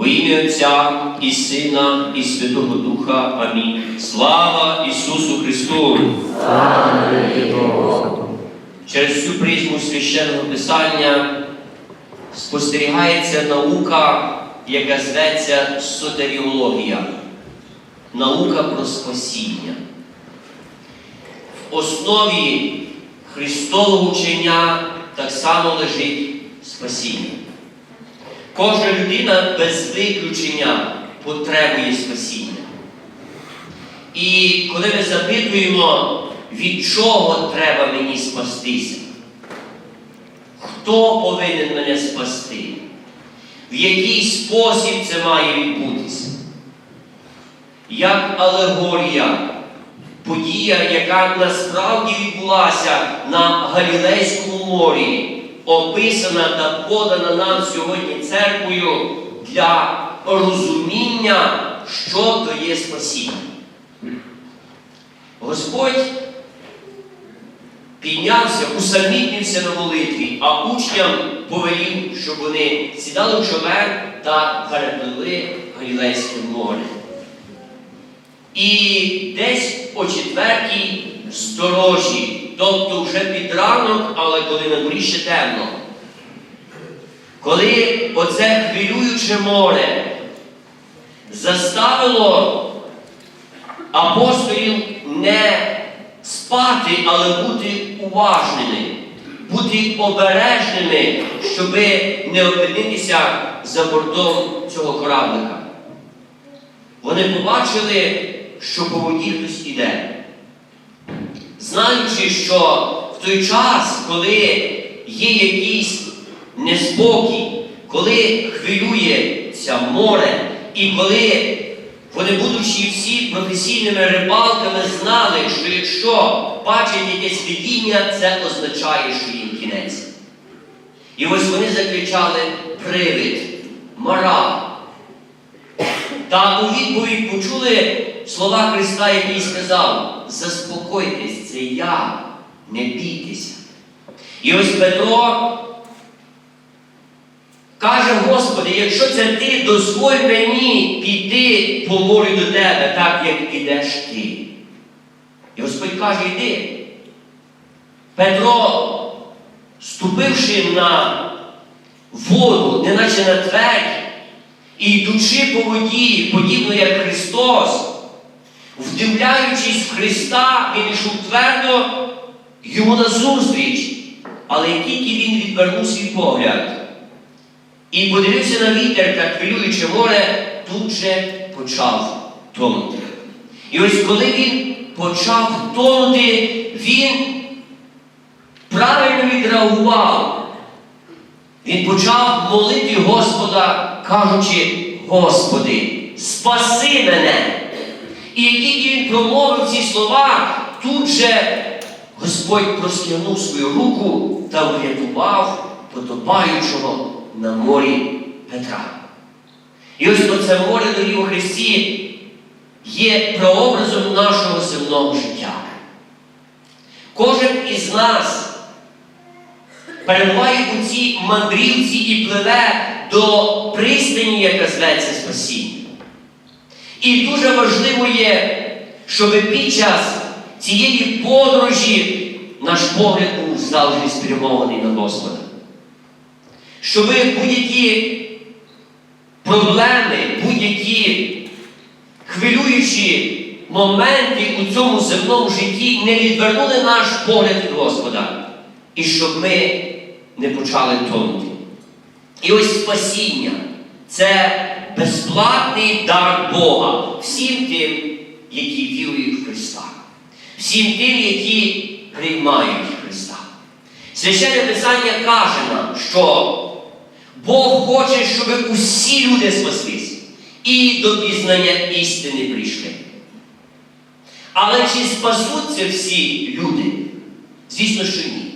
Во ім'я Отця і Сина, і Святого Духа. Амінь. Слава Ісусу Христу! Через цю призму священного Писання спостерігається наука, яка зветься сотеріологія, наука про спасіння. В основі Христового учення так само лежить спасіння. Кожна людина без виключення потребує спасіння. І коли ми запитуємо, від чого треба мені спастися, хто повинен мене спасти, в який спосіб це має відбутися, як алегорія, подія, яка насправді відбулася на Галілейському морі, описана та подана нам сьогодні церквою для розуміння, що то є спасіння. Господь піднявся, усамітнився на молитві, а учням повелів, щоб вони сідали в човен та перепливли Галілейське море. І десь о четвертій сторожі, тобто вже під ранок, але коли на дворі ще темно, коли оце хвилююче море заставило апостолів не спати, але бути уважними, бути обережними, щоб не опинитися за бортом цього кораблика. Вони побачили, що по воді хтось іде. Знаючи, що в той час, коли є якийсь неспокій, коли хвилюється море, і коли вони, будучи всі професійними рибалками, знали, що якщо бачать якесь видіння, це означає, що їм кінець. І ось вони закричали привид, мара. Та у відповідь почули слова Христа, який сказав: заспокойтесь, це я, не бійтеся. І ось Петро каже, Господи, якщо це ти, дозволь мені піти по морю до тебе, так як ідеш ти. І Господь каже, йди. Петро, ступивши на воду, неначе на твердь, і йдучи по воді, подібно як Христос, вдивляючись в Христа, він йшов твердо йому назустріч. Але тільки він відвернув свій погляд і подивився на вітер та хвилююче море, тут же почав тонути. І ось коли він почав тонути, він правильно відреагував. Він почав молити Господа, кажучи, Господи, спаси мене. І як тільки він промовив ці слова, тут же Господь простягнув свою руку та врятував потопаючого на морі Петра. І ось оце море доріг у Христі є прообразом нашого земного життя. Кожен із нас перебуває у цій мандрівці і пливе до пристані, яка зветься спасіння. І дуже важливо є, щоб під час цієї подорожі наш погляд був завжди спрямований на Господа. Щоб будь-які проблеми, будь-які хвилюючі моменти у цьому земному житті не відвернули наш погляд від Господа. І щоб ми не почали тонути. І ось спасіння це безплатний дар Бога всім тим, які вірують в Христа, всім тим, які приймають Христа. Священне Писання каже нам, що Бог хоче, щоб усі люди спаслись і до пізнання істини прийшли. Але чи спасуться всі люди? Звісно, що ні.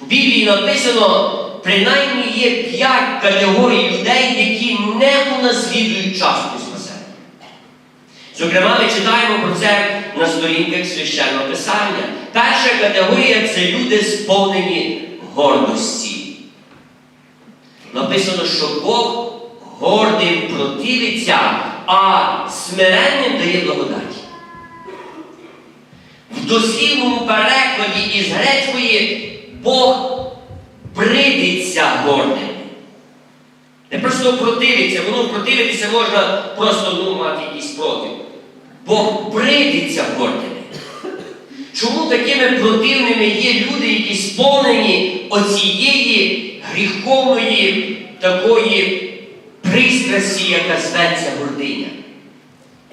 В Біблії написано, принаймні є п'ять категорій людей, які не унаслідують частку спасення. Зокрема, ми читаємо про це на сторінках священного Писання. Перша категорія це люди, сповнені гордості. Написано, що Бог гордим противиться, а смиренним дає благодаті. В дослівному перекладі із грецької Бог придиться гордим. Не просто противиться, воно противитися можна просто ну, мати якийсь проти. Бог придиться гордими. Чому такими противними є люди, які сповнені оцієї гріховної такої пристрасті, яка зветься гординя?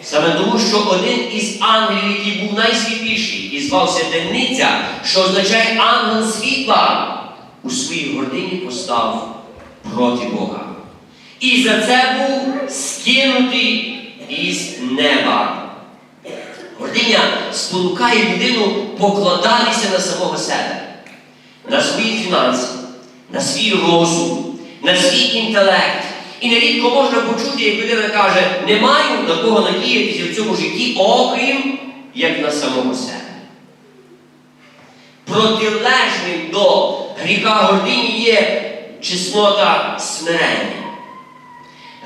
Саме тому, що один із ангелів, який був найсвітліший і звався Денниця, що означає ангел світла, у своїй гордині постав проти Бога. І за це був скинутий із неба. Гординя спонукає людину покладатися на самого себе, на свої фінанси, на свій розум, на свій інтелект. І нерідко можна почути, як людина каже, не маю на кого надіятися в цьому житті, окрім як на самого себе. Протилежним до гріха гордині є чеснота смирення.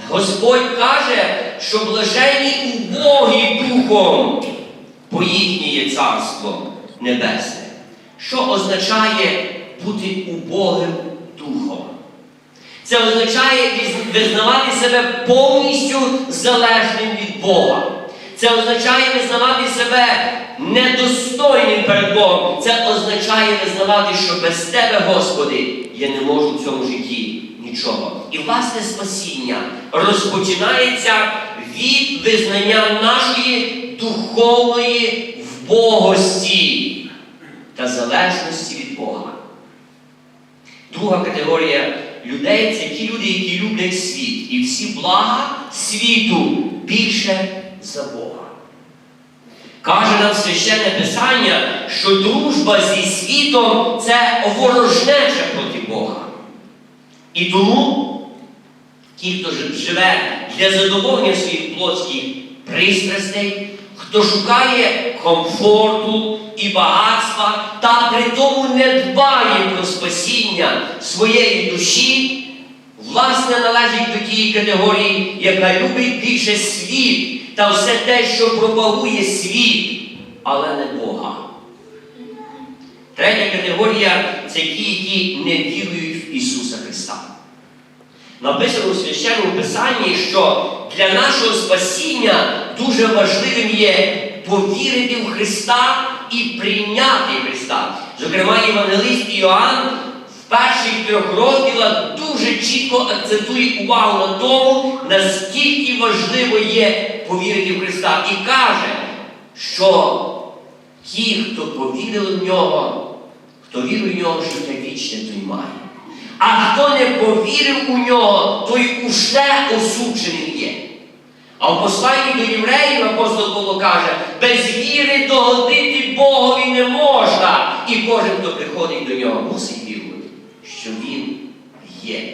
Господь каже, що блаженні убогі духом, бо їхнє є царство небесне. Що означає бути убогим духом? Це означає визнавати себе повністю залежним від Бога. Це означає визнавати себе недостойним перед Богом. Це означає визнавати, що без Тебе, Господи, я не можу в цьому житті нічого. І власне спасіння розпочинається від визнання нашої духовної вбогості та залежності від Бога. Друга категорія людей це ті люди, які люблять світ і всі блага світу більше за Бога. Каже нам священне Писання, що дружба зі світом це ворожнеча проти Бога. І тому ті, хто живе для задоволення своїх плотських пристрастей, хто шукає комфорту і багатства, та при тому не дбає про спасіння своєї душі, власне належить до тієї категорії, яка любить більше світ та все те, що пропагує світ, але не Бога. Третя категорія це ті, які не вірують в Ісуса Христа. Написано у священному Писанні, що для нашого спасіння дуже важливим є повірити в Христа і прийняти Христа. Зокрема, Євангелист Іоанн перших трьох розділах дуже чітко акцентує увагу на тому, наскільки важливо є повірити в Христа. І каже, що ті, хто повірили в нього, хто вірує в нього, життя вічне, той має. А хто не повірив у нього, той уже осуджений є. А в посланні до євреїв апостол Павло каже, без віри догодити Богові не можна. І кожен, хто приходить до нього, мусить що він є.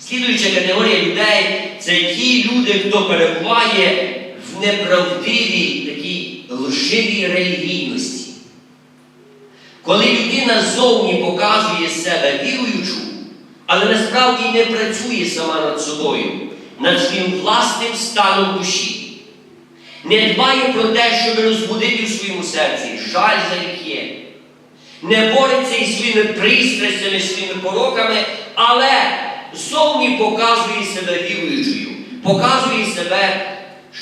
Слідуюча категорія людей це ті люди, хто перебуває в неправдивій такій лживій релігійності. Коли людина зовні показує себе віруючу, але насправді не працює сама над собою, над своїм власним станом душі, не дбає про те, щоб розбудити в своєму серці жаль за гріхи, не бореться із своїми пристрастями, своїми пороками, але зовні показує себе віруючою, показує себе,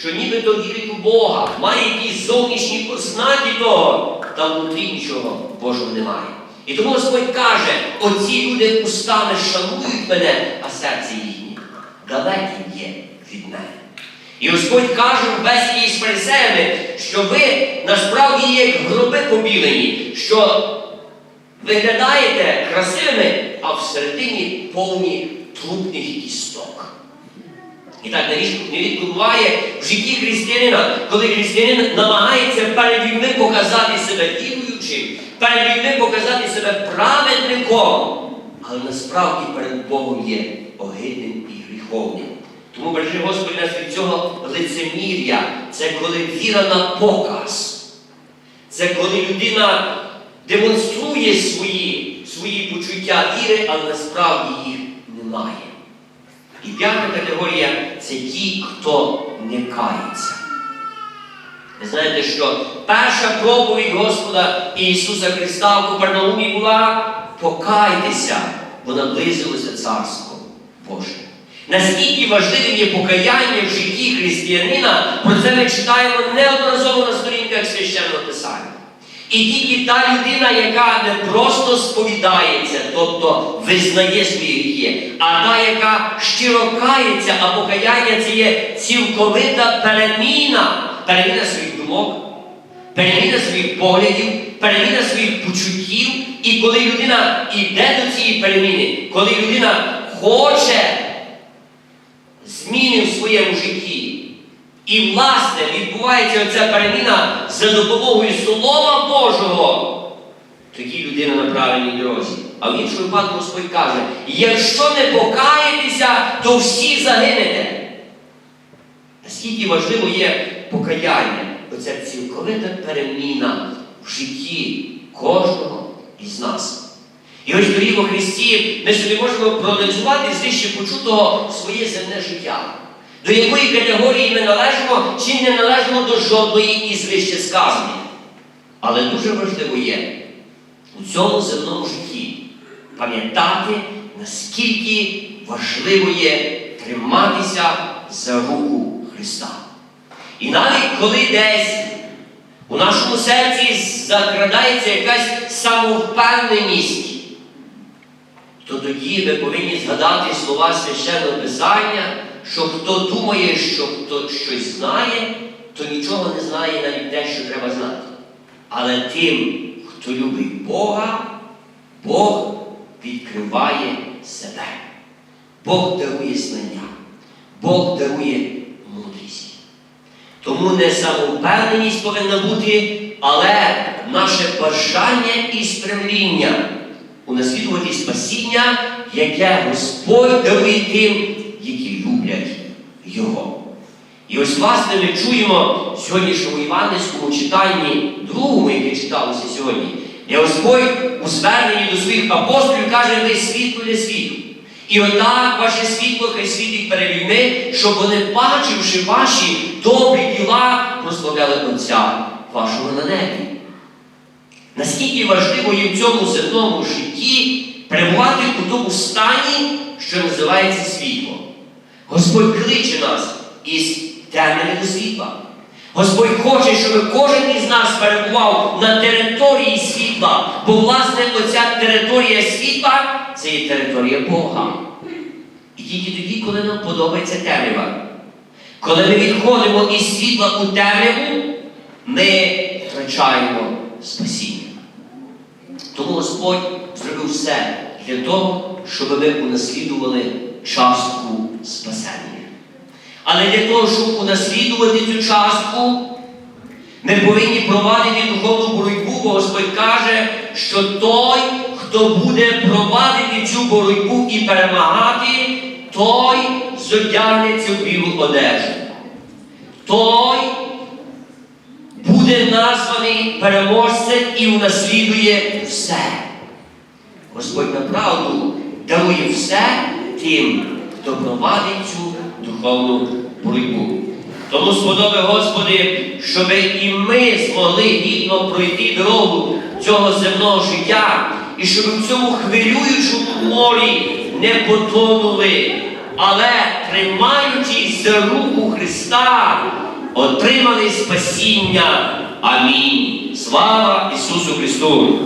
що нібито вірить у Бога, має якісь зовнішні ознаки того, та внутрі нічого Божого немає. І тому Господь каже, оці люди устами шанують мене, а серце їхнє далекі є від мене. І Господь каже в бесіді з фарисеями, що ви насправді є як гроби побілені, що виглядаєте красивими, а всередині повні трупних кісток. І так нерідко- нерідко буває в житті християнина, коли християнин намагається перед людьми показати себе віруючим, перед людьми показати себе праведником, але насправді перед Богом є огидним і гріховним. Тому бережи Господь нас від цього лицемір'я. Це коли віра на показ. Це коли людина демонструє свої, свої почуття віри, але насправді їх немає. І п'ята категорія це ті, хто не кається. Ви знаєте, що перша проповідь Господа Ісуса Христа в Купернаумі була покайтеся, бо наблизилося Царство Боже. Наскільки важливим є покаяння в житті християнина, про це ми читаємо неодноразово на сторінках священного писання. І тільки та людина, яка не просто сповідається, тобто визнає свої гріхи, а та, яка щиро кається, а покаяння це є цілковита переміна, переміна своїх думок, переміна своїх поглядів, переміна своїх почуттів. І коли людина йде до цієї переміни, коли людина хоче своєму житті, і, власне, відбувається оця переміна за допомогою Слова Божого. Тоді людина на правильній дорозі. А в іншому випадку Господь каже: якщо не покаєтеся, то всі загинете. Наскільки важливо є покаяння, оця цілковита переміна в житті кожного із нас. І ось дорогі Христі ми собі можемо проаналізувати з вище почутого своє земне життя. До якої категорії ми належимо чи не належимо до жодної із вище сказаних. Але дуже важливо є у цьому земному житті пам'ятати, наскільки важливо є триматися за руку Христа. І навіть коли десь у нашому серці закрадається якась самовпевненість, то тоді ми повинні згадати слова священного Писання, що хто думає, що хто щось знає, то нічого не знає навіть те, що треба знати. Але тим, хто любить Бога, Бог відкриває себе. Бог дарує знання, Бог дарує мудрість. Тому не самовпевненість повинна бути, але наше бажання і стремління унаслідувати спасіння, яке Господь дарує тим, Його. І ось, власне, ми чуємо в сьогоднішньому івангельському читанні, другому, яке читалося сьогодні, де Господь у зверненні до своїх апостолів каже, ви світло для світу. І отак ваше світло хай світить перед людьми, щоб вони, бачивши ваші добрі діла, прославляли Отця вашого на небі. Наскільки важливо є в цьому земному житті перебувати у тому стані, що називається світло. Господь кличе нас із темряви до світла. Господь хоче, щоб кожен із нас перебував на території світла, бо, власне, оця територія світла це є територія Бога. І тільки тоді, коли нам подобається темрява, коли ми відходимо із світла у темряву, ми втрачаємо спасіння. Тому Господь зробив все для того, щоб ми унаслідували частку спасення. Але для того, щоб унаслідувати цю частку, ми повинні провадити духовну боротьбу, бо Господь каже, що той, хто буде провадити цю боротьбу і перемагати, той зодягнеться в білу одежу. Той буде названий переможцем і унаслідує все. Господь направду дарує все тим, хто провадить цю духовну боротьбу. Тому сподоби, Господи, щоб і ми змогли гідно пройти дорогу цього земного життя, і щоб в цьому хвилюючому морі не потонули, але тримаючись за руку Христа, отримали спасіння. Амінь. Слава Ісусу Христу!